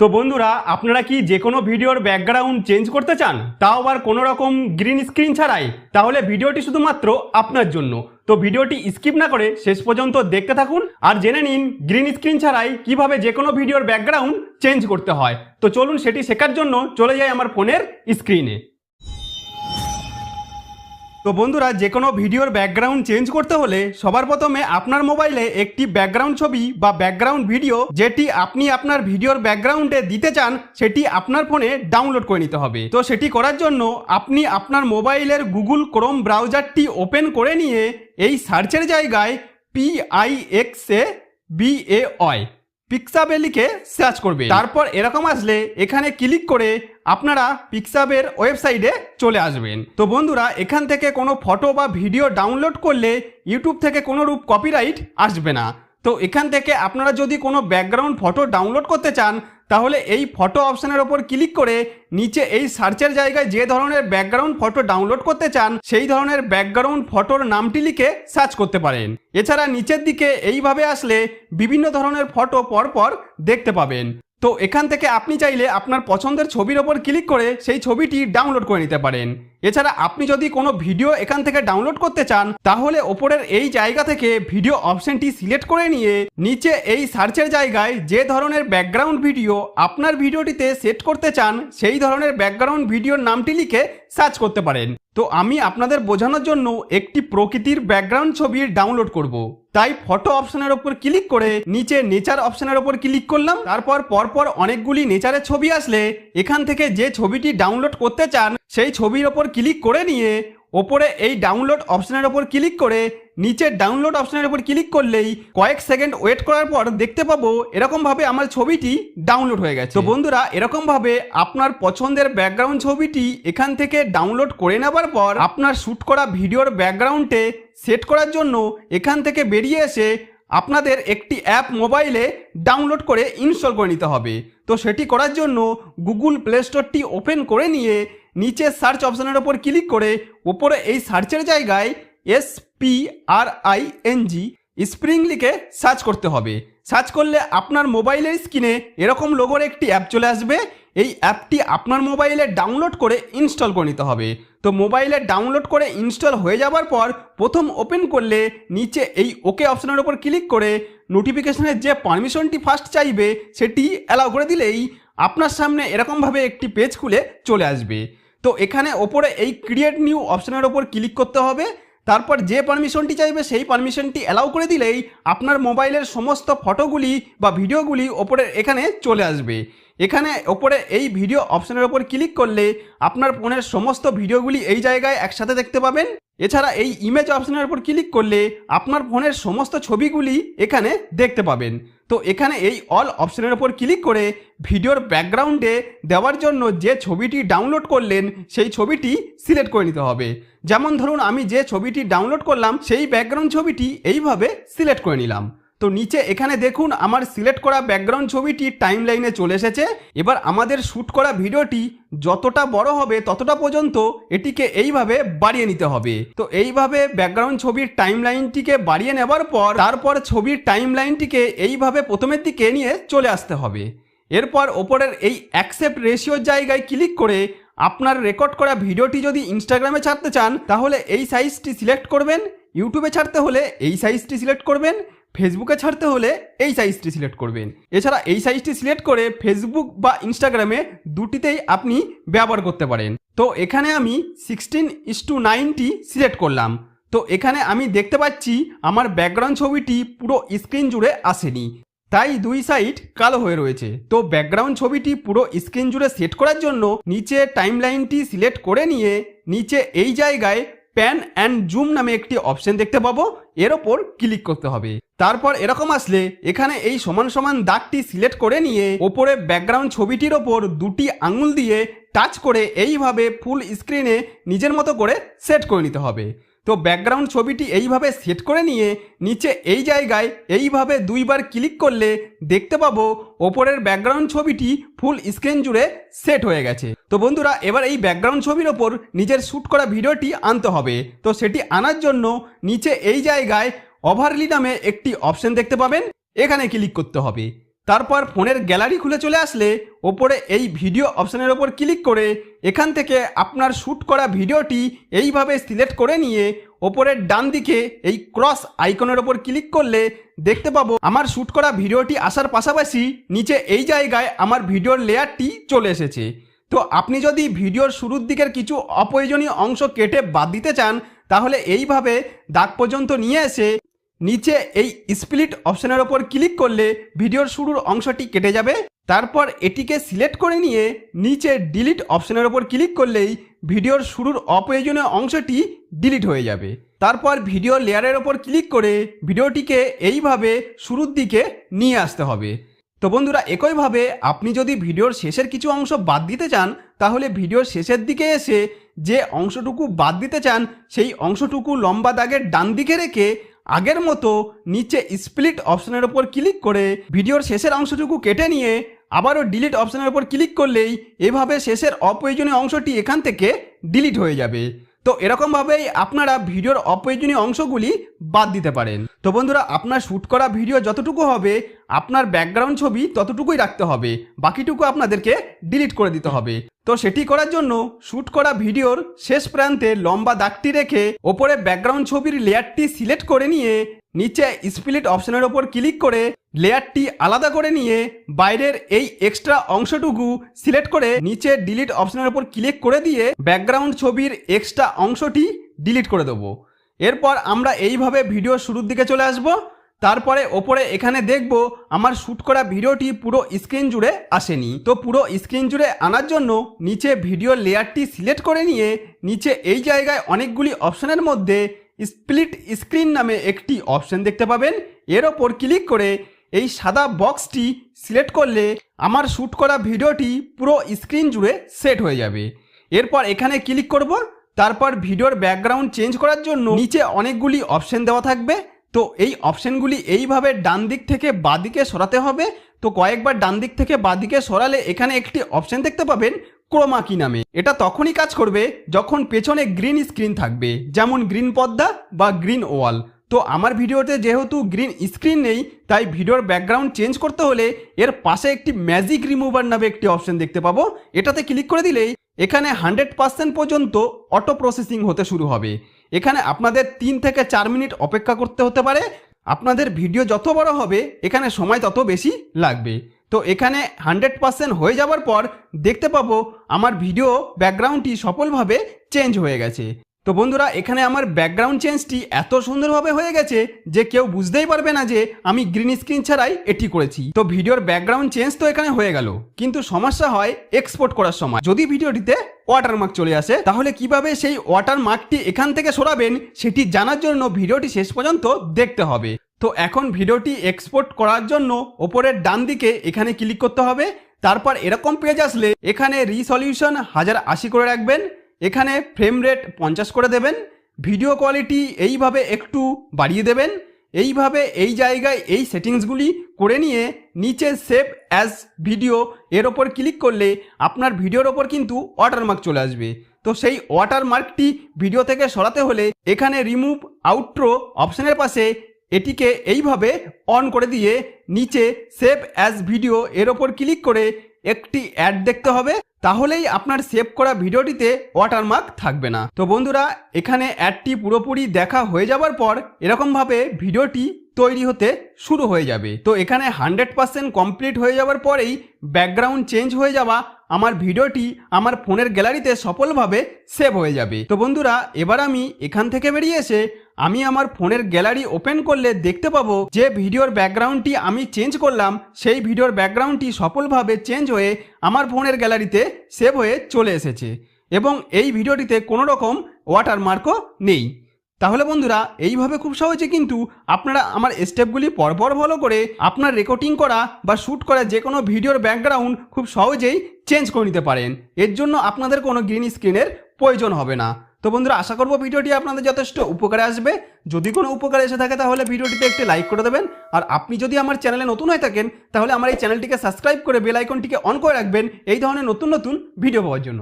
তো বন্ধুরা, আপনারা কি যে কোনো ভিডিওর ব্যাকগ্রাউন্ড চেঞ্জ করতে চান, তাও আবার কোনো রকম গ্রিন স্ক্রিন ছাড়াই, তাহলে ভিডিওটি শুধুমাত্র আপনার জন্য। তো ভিডিওটি স্কিপ না করে শেষ পর্যন্ত দেখতে থাকুন আর জেনে নিন গ্রিন স্ক্রিন ছাড়াই কীভাবে যে কোনো ভিডিওর ব্যাকগ্রাউন্ড চেঞ্জ করতে হয়। তো চলুন সেটি শেখার জন্য চলে যাই আমার ফোনের স্ক্রিনে তো বন্ধুরা যে কোনো ভিডিওর ব্যাকগ্রাউন্ড চেঞ্জ করতে হলে সবার প্রথমে আপনার মোবাইলে একটি ব্যাকগ্রাউন্ড ছবি বা ব্যাকগ্রাউন্ড ভিডিও যেটি আপনি আপনার ভিডিওর ব্যাকগ্রাউন্ডে দিতে চান, সেটি আপনার ফোনে ডাউনলোড করে নিতে হবে। তো সেটি করার জন্য আপনি আপনার মোবাইলের গুগল ক্রোম ব্রাউজারটি ওপেন করে নিয়ে এই সার্চের জায়গায় P I X A B A Y Pixabay লিখে সার্চ করবে তারপর এরকম আসলে এখানে ক্লিক করে আপনারা পিক্সাবের ওয়েবসাইটে চলে আসবেন। তো বন্ধুরা, এখান থেকে কোনো ফটো বা ভিডিও ডাউনলোড করলে ইউটিউব থেকে কোনো রূপ কপিরাইট আসবে না। তো এখান থেকে আপনারা যদি কোনো ব্যাকগ্রাউন্ড ফটো ডাউনলোড করতে চান, তাহলে এই ফটো অপশানের ওপর ক্লিক করে নিচে এই সার্চের জায়গায় যে ধরনের ব্যাকগ্রাউন্ড ফটো ডাউনলোড করতে চান, সেই ধরনের ব্যাকগ্রাউন্ড ফটোর নামটি লিখে সার্চ করতে পারেন। এছাড়া নিচের দিকে এইভাবে আসলে বিভিন্ন ধরনের ফটো পরপর দেখতে পাবেন। তো এখান থেকে আপনি চাইলে আপনার পছন্দের ছবির ওপর ক্লিক করে সেই ছবিটি ডাউনলোড করে নিতে পারেন। এছাড়া আপনি যদি কোনো ভিডিও এখান থেকে ডাউনলোড করতে চান, তাহলে ওপরের এই জায়গা থেকে ভিডিও অপশনটি সিলেক্ট করে নিয়ে নিচে এই সার্চের জায়গায় যে ধরনের ব্যাকগ্রাউন্ড ভিডিও আপনার ভিডিওটিতে সেট করতে চান, সেই ধরনের ব্যাকগ্রাউন্ড ভিডিওর নামটি লিখে সার্চ করতে পারেন। তো আমি আপনাদের বোঝানোর জন্য একটি প্রকৃতির ব্যাকগ্রাউন্ড ছবি ডাউনলোড করব। তাই ফটো অপশনের ওপর ক্লিক করে নিচে নেচার অপশনের ওপর ক্লিক করলাম তারপর পরপর অনেকগুলি নেচারের ছবি আসলে এখান থেকে যে ছবিটি ডাউনলোড করতে চান, সেই ছবির ওপর ক্লিক করে নিয়ে ওপরে এই ডাউনলোড অপশনের ওপর ক্লিক করে নিচে ডাউনলোড অপশনের ওপর ক্লিক করলেই কয়েক সেকেন্ড ওয়েট করার পর দেখতে পাবো এরকমভাবে আমার ছবিটি ডাউনলোড হয়ে গেছে। তো বন্ধুরা, এরকমভাবে আপনার পছন্দের ব্যাকগ্রাউন্ড ছবিটি এখান থেকে ডাউনলোড করে নেবার পর আপনার শ্যুট করা ভিডিওর ব্যাকগ্রাউন্ডে সেট করার জন্য এখান থেকে বেরিয়ে এসে আপনাদের একটি অ্যাপ মোবাইলে ডাউনলোড করে ইনস্টল করে নিতে হবে। তো সেটি করার জন্য গুগল প্লে স্টোরটি ওপেন করে নিয়ে নিচে সার্চ অপশনের ওপর ক্লিক করে ওপরে এই সার্চের জায়গায় S P R I N G spring লিখে সার্চ করতে হবে। সার্চ করলে আপনার মোবাইলের স্ক্রিনে এরকম লোগোর একটি অ্যাপ চলে আসবে। এই অ্যাপটি আপনার মোবাইলে ডাউনলোড করে ইনস্টল করে নিতে হবে। তো মোবাইলে ডাউনলোড করে ইনস্টল হয়ে যাবার পর প্রথম ওপেন করলে নিচে এই ওকে অপশনের ওপর ক্লিক করে নোটিফিকেশনের যে পারমিশনটি ফার্স্ট চাইবে সেটি অ্যালাউ করে দিলেই আপনার সামনে এরকমভাবে একটি পেজ খুলে চলে আসবে। তো এখানে ওপরে এই ক্রিয়েট নিউ অপশনের ওপর ক্লিক করতে হবে। তারপর যে পারমিশনটি চাইবে সেই পারমিশনটি অ্যালাউ করে দিলেই আপনার মোবাইলের সমস্ত ফটোগুলি বা ভিডিওগুলি ওপরে এখানে চলে আসবে। এখানে ওপরে এই ভিডিও অপশনের ওপর ক্লিক করলে আপনার ফোনের সমস্ত ভিডিওগুলি এই জায়গায় একসাথে দেখতে পাবেন। এছাড়া এই ইমেজ অপশনের ওপর ক্লিক করলে আপনার ফোনের সমস্ত ছবিগুলি এখানে দেখতে পাবেন। তো এখানে এই অল অপশনের ওপর ক্লিক করে ভিডিওর ব্যাকগ্রাউন্ডে দেওয়ার জন্য যে ছবিটি ডাউনলোড করলেন, সেই ছবিটি সিলেক্ট করে নিতে হবে। যেমন ধরুন, আমি যে ছবিটি ডাউনলোড করলাম, সেই ব্যাকগ্রাউন্ড ছবিটি এইভাবে সিলেক্ট করে নিলাম। তো নিচে এখানে দেখুন আমার সিলেক্ট করা ব্যাকগ্রাউন্ড ছবিটি টাইম লাইনে চলে এসেছে। এবার আমাদের শ্যুট করা ভিডিওটি যতটা বড় হবে ততটা পর্যন্ত এটিকে এইভাবে বাড়িয়ে নিতে হবে। তো এইভাবে ব্যাকগ্রাউন্ড ছবির টাইম লাইনটিকে বাড়িয়ে নেবার পর তারপর ছবির টাইম লাইনটিকে এইভাবে প্রথমের দিকে নিয়ে চলে আসতে হবে। এরপর ওপরের এই অ্যাকসেপ্ট রেশিওর জায়গায় ক্লিক করে আপনার রেকর্ড করা ভিডিওটি যদি ইনস্টাগ্রামে ছাড়তে চান, তাহলে এই সাইজটি সিলেক্ট করবেন। ইউটিউবে ছাড়তে হলে এই সাইজটি সিলেক্ট করবেন। ফেসবুকে ছাড়তে হলে এই সাইজটি সিলেক্ট করবেন। এছাড়া এই সাইজটি সিলেক্ট করে ফেসবুক বা ইনস্টাগ্রামে দুটিতেই আপনি ব্যবহার করতে পারেন। তো এখানে আমি sixteen is to ninety select করলাম। তো এখানে আমি দেখতে পাচ্ছি আমার ব্যাকগ্রাউন্ড ছবিটি পুরো স্ক্রিন জুড়ে আসেনি। তাই দুই সাইড কালো হয়ে রয়েছে। তো ব্যাকগ্রাউন্ড ছবিটি পুরো স্ক্রিন জুড়ে সেট করার জন্য নিচে টাইম লাইনটি সিলেক্ট করে নিয়ে নিচে এই জায়গায় প্যান অ্যান্ড জুম নামে একটি অপশন দেখতে পাবো। এর ওপর ক্লিক করতে হবে। তারপর এরকম আসলে এখানে এই সমান সমান দাগটি সিলেক্ট করে নিয়ে ওপরে ব্যাকগ্রাউন্ড ছবিটির ওপর দুটি আঙুল দিয়ে টাচ করে এইভাবে ফুল স্ক্রিনে নিজের মতো করে সেট করে নিতে হবে। তো ব্যাকগ্রাউন্ড ছবিটি এইভাবে সেট করে নিয়ে নিচে এই জায়গায় এইভাবে দুইবার ক্লিক করলে দেখতে পাবো ওপরের ব্যাকগ্রাউন্ড ছবিটি ফুল স্ক্রিন জুড়ে সেট হয়ে গেছে। তো বন্ধুরা, এবার এই ব্যাকগ্রাউন্ড ছবির ওপর নিজের শ্যুট করা ভিডিওটি আনতে হবে। তো সেটি আনার জন্য নিচে এই জায়গায় ওভারলি নামে একটি অপশন দেখতে পাবেন। এখানে ক্লিক করতে হবে। তারপর ফোনের গ্যালারি খুলে চলে আসলে ওপরে এই ভিডিও অপশানের ওপর ক্লিক করে এখান থেকে আপনার শ্যুট করা ভিডিওটি এইভাবে সিলেক্ট করে নিয়ে ওপরের ডান দিকে এই ক্রস আইকনের ওপর ক্লিক করলে দেখতে পাবো আমার শ্যুট করা ভিডিওটি আসার পাশাপাশি নিচে এই জায়গায় আমার ভিডিওর লেয়ারটি চলে এসেছে। তো আপনি যদি ভিডিওর শুরুর দিকের কিছু অপ্রয়োজনীয় অংশ কেটে বাদ দিতে চান, তাহলে এইভাবে দাগ পর্যন্ত নিয়ে এসে নিচে এই স্প্লিট অপশনের ওপর ক্লিক করলে ভিডিওর শুরুর অংশটি কেটে যাবে। তারপর এটিকে সিলেক্ট করে নিয়ে নিচে ডিলিট অপশনের ওপর ক্লিক করলেই ভিডিওর শুরুর অপ্রয়োজনীয় অংশটি ডিলিট হয়ে যাবে। তারপর ভিডিও লেয়ারের ওপর ক্লিক করে ভিডিওটিকে এইভাবে শুরুর দিকে নিয়ে আসতে হবে। তো বন্ধুরা, একইভাবে আপনি যদি ভিডিওর শেষের কিছু অংশ বাদ দিতে চান, তাহলে ভিডিওর শেষের দিকে এসে যে অংশটুকু বাদ দিতে চান, সেই অংশটুকু লম্বা দাগের ডান দিকে রেখে আগের মতো নিচে স্প্লিট অপশনের ওপর ক্লিক করে ভিডিওর শেষের অংশটুকু কেটে নিয়ে আবারও ডিলিট অপশনের ওপর ক্লিক করলেই এভাবে শেষের অপ্রয়োজনীয় অংশটি এখান থেকে ডিলিট হয়ে যাবে। তো এরকমভাবেই আপনারা ভিডিওর অপ্রয়োজনীয় অংশগুলি বাদ দিতে পারেন। তো বন্ধুরা, আপনার শ্যুট করা ভিডিও যতটুকু হবে, আপনার ব্যাকগ্রাউন্ড ছবি ততটুকুই রাখতে হবে, বাকিটুকু আপনাদেরকে ডিলিট করে দিতে হবে। তো সেটি করার জন্য শ্যুট করা ভিডিওর শেষ প্রান্তে লম্বা দাগটি রেখে ওপরে ব্যাকগ্রাউন্ড ছবির লেয়ারটি সিলেক্ট করে নিয়ে নিচে স্প্লিট অপশনের ওপর ক্লিক করে লেয়ারটি আলাদা করে নিয়ে বাইরের এই এক্সট্রা অংশটুকু সিলেক্ট করে নিচে ডিলিট অপশনের ওপর ক্লিক করে দিয়ে ব্যাকগ্রাউন্ড ছবির এক্সট্রা অংশটি ডিলিট করে দেবো। এরপর আমরা এইভাবে ভিডিও শুরুর দিকে চলে আসব। তারপরে ওপরে এখানে দেখব আমার শ্যুট করা ভিডিওটি পুরো স্ক্রিন জুড়ে আসেনি। তো পুরো স্ক্রিন জুড়ে আনার জন্য নিচে ভিডিও লেয়ারটি সিলেক্ট করে নিয়ে নিচে এই জায়গায় অনেকগুলি অপশনের মধ্যে স্প্লিট স্ক্রিন নামে একটি অপশন দেখতে পাবেন। এর ওপর ক্লিক করে এই সাদা বক্সটি সিলেক্ট করলে আমার শ্যুট করা ভিডিওটি পুরো স্ক্রিন জুড়ে সেট হয়ে যাবে। এরপর এখানে ক্লিক করব। তারপর ভিডিওর ব্যাকগ্রাউন্ড চেঞ্জ করার জন্য নিচে অনেকগুলি অপশন দেওয়া থাকবে। তো এই অপশনগুলি এইভাবে ডান দিক থেকে বাদিকে সরাতে হবে। তো কয়েকবার ডান দিক থেকে বাদিকে সরালে এখানে একটি অপশন দেখতে পাবেন। ক্রোমা কি নামে। এটা তখনই কাজ করবে যখন পেছনে গ্রিন স্ক্রিন থাকবে, যেমন গ্রিন পর্দা বা গ্রিন ওয়াল। তো আমার ভিডিওতে যেহেতু গ্রিন স্ক্রিন নেই, তাই ভিডিওর ব্যাকগ্রাউন্ড চেঞ্জ করতে হলে এর পাশে একটি ম্যাজিক রিমুভার নামে একটি অপশন দেখতে পাবো। এটাতে ক্লিক করে দিলেই এখানে হান্ড্রেড পার্সেন্ট পর্যন্ত অটো প্রসেসিং হতে শুরু হবে। এখানে আপনাদের তিন থেকে চার মিনিট অপেক্ষা করতে হতে পারে। আপনাদের ভিডিও যত বড় হবে, এখানে সময় তত বেশি লাগবে। তো এখানে হান্ড্রেড পার্সেন্ট হয়ে যাওয়ার পর দেখতে পাবো আমার ভিডিও ব্যাকগ্রাউন্ডটি সফলভাবে চেঞ্জ হয়ে গেছে। তো বন্ধুরা, এখানে আমার ব্যাকগ্রাউন্ড চেঞ্জটি এত সুন্দরভাবে হয়ে গেছে যে কেউ বুঝতেই পারবে না যে আমি গ্রিন স্ক্রিন ছাড়াই এটি করেছি। তো ভিডিওর ব্যাকগ্রাউন্ড চেঞ্জ তো এখানে হয়ে গেল। কিন্তু সমস্যা হয় এক্সপোর্ট করার সময়। যদি ভিডিওটিতে ওয়াটারমার্ক চলে আসে, তাহলে কীভাবে সেই ওয়াটারমার্কটি এখান থেকে সরাবেন, সেটি জানার জন্য ভিডিওটি শেষ পর্যন্ত দেখতে হবে। তো এখন ভিডিওটি এক্সপোর্ট করার জন্য ওপরের ডান দিকে এখানে ক্লিক করতে হবে। তারপর এরকম পেজ আসলে এখানে রিসলিউশন হাজার আশি করে রাখবেন। এখানে ফ্রেম রেট পঞ্চাশ করে দেবেন ভিডিও কোয়ালিটি এইভাবে একটু বাড়িয়ে দেবেন, এইভাবে এই জায়গায় এই সেটিংসগুলি করে নিয়ে নিচে সেভ অ্যাজ ভিডিও এর ওপর ক্লিক করলে আপনার ভিডিওর ওপর কিন্তু ওয়াটারমার্ক চলে আসবে। তো সেই ওয়াটারমার্কটি ভিডিও থেকে সরাতে হলে এখানে রিমুভ আউট্রো অপশানের পাশে এটিকে এইভাবে অন করে দিয়ে নিচে সেভ অ্যাজ ভিডিও এর ওপর ক্লিক করে একটি অ্যাড দেখতে হবে, তাহলেই আপনার সেভ করা ভিডিওটিতে ওয়াটারমার্ক থাকবে না। তো বন্ধুরা, এখানে অ্যাডটি পুরোপুরি দেখা হয়ে যাবার পর এরকমভাবে ভিডিওটি তৈরি হতে শুরু হয়ে যাবে। তো এখানে হান্ড্রেড পার্সেন্ট কমপ্লিট হয়ে যাওয়ার পরেই ব্যাকগ্রাউন্ড চেঞ্জ হয়ে যাওয়া আমার ভিডিওটি আমার ফোনের গ্যালারিতে সফলভাবে সেভ হয়ে যাবে। তো বন্ধুরা, এবার আমি এখান থেকে বেরিয়ে এসে আমি আমার ফোনের গ্যালারি ওপেন করলে দেখতে পাবো যে ভিডিওর ব্যাকগ্রাউন্ডটি আমি চেঞ্জ করলাম। সেই ভিডিওর ব্যাকগ্রাউন্ডটি সফলভাবে চেঞ্জ হয়ে আমার ফোনের গ্যালারিতে সেভ হয়ে চলে এসেছে এবং এই ভিডিওটিতে কোনো রকম ওয়াটারমার্কও নেই। তাহলে বন্ধুরা, এইভাবে খুব সহজে কিন্তু আপনারা আমার স্টেপগুলি পরপর ফলো করে আপনার রেকর্ডিং করা বা শ্যুট করা যে কোনো ভিডিওর ব্যাকগ্রাউন্ড খুব সহজেই চেঞ্জ করে নিতে পারেন। এর জন্য আপনাদের কোনো গ্রিন স্ক্রিনের প্রয়োজন হবে না। তো বন্ধুরা, আশা করব ভিডিওটি আপনাদের যথেষ্ট উপকারে আসবে। যদি কোনো উপকারে এসে থাকে, তাহলে ভিডিওটিতে একটি লাইক করে দেবেন। আর আপনি যদি আমার চ্যানেলে নতুন হয়ে থাকেন, তাহলে আমার এই চ্যানেলটিকে সাবস্ক্রাইব করে বেল আইকনটিকে অন করে রাখবেন। এই ধরনের নতুন নতুন ভিডিও পাওয়ার জন্য।